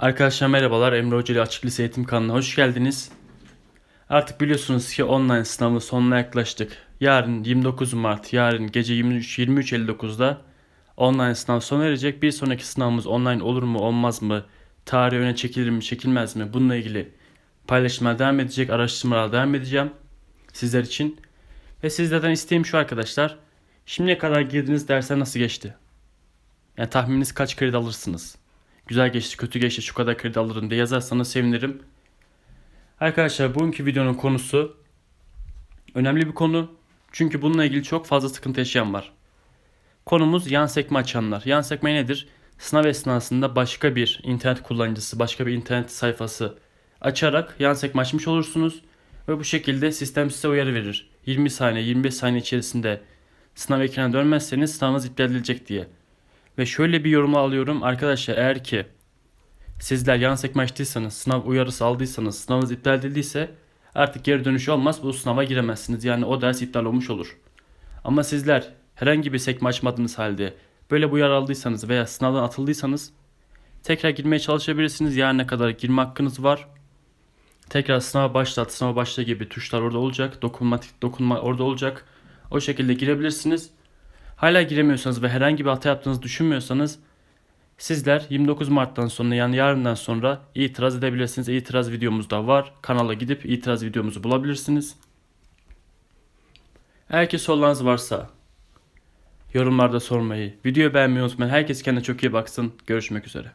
Arkadaşlar merhabalar. Emre Hoca ile Açık Lise Eğitim kanalına hoş geldiniz. Artık biliyorsunuz ki online sınavın sonuna yaklaştık. Yarın 29 Mart, yarın gece 23 23.59'da online sınav sona erecek. Bir sonraki sınavımız online olur mu, olmaz mı? Tarih öne çekilir mi, çekilmez mi? Bununla ilgili paylaşımlar devam edecek, araştırmalar devam edeceğim sizler için. Ve sizlerden isteğim şu arkadaşlar. Şimdiye kadar girdiğiniz dersler nasıl geçti? Yani tahmininiz kaç kredi alırsınız? Güzel geçti, kötü geçti, şu kadar kredi alırım diye yazarsanız sevinirim. Arkadaşlar bugünkü videonun konusu önemli bir konu. Çünkü bununla ilgili çok fazla sıkıntı yaşayan var. Konumuz yan sekme açanlar. Yan sekme nedir? Sınav esnasında başka bir internet kullanıcısı, başka bir internet sayfası açarak yan sekme açmış olursunuz. Ve bu şekilde sistem size uyarı verir. 20 saniye, 25 saniye içerisinde sınav ekranına dönmezseniz sınavınız iptal edilecek diye. Ve şöyle bir yorum alıyorum. Arkadaşlar eğer ki sizler yan sekme açtıysanız, sınav uyarısı aldıysanız, sınavınız iptal edildiyse artık geri dönüş olmaz. Bu sınava giremezsiniz. Yani o ders iptal olmuş olur. Ama sizler herhangi bir sekme açmadığınız halde böyle bir uyarı aldıysanız veya sınavdan atıldıysanız tekrar girmeye çalışabilirsiniz. Yarına kadar girme hakkınız var. Tekrar sınava başlat, sınava başla gibi tuşlar orada olacak. Dokunmatik dokunma orada olacak. O şekilde girebilirsiniz. Hala giremiyorsanız ve herhangi bir hata yaptığınızı düşünmüyorsanız sizler 29 Mart'tan sonra yani yarından sonra itiraz edebilirsiniz. İtiraz videomuz da var. Kanala gidip itiraz videomuzu bulabilirsiniz. Eğer ki sorularınız varsa yorumlarda sormayı, videoyu beğenmeyi unutmayın. Herkes kendine çok iyi baksın. Görüşmek üzere.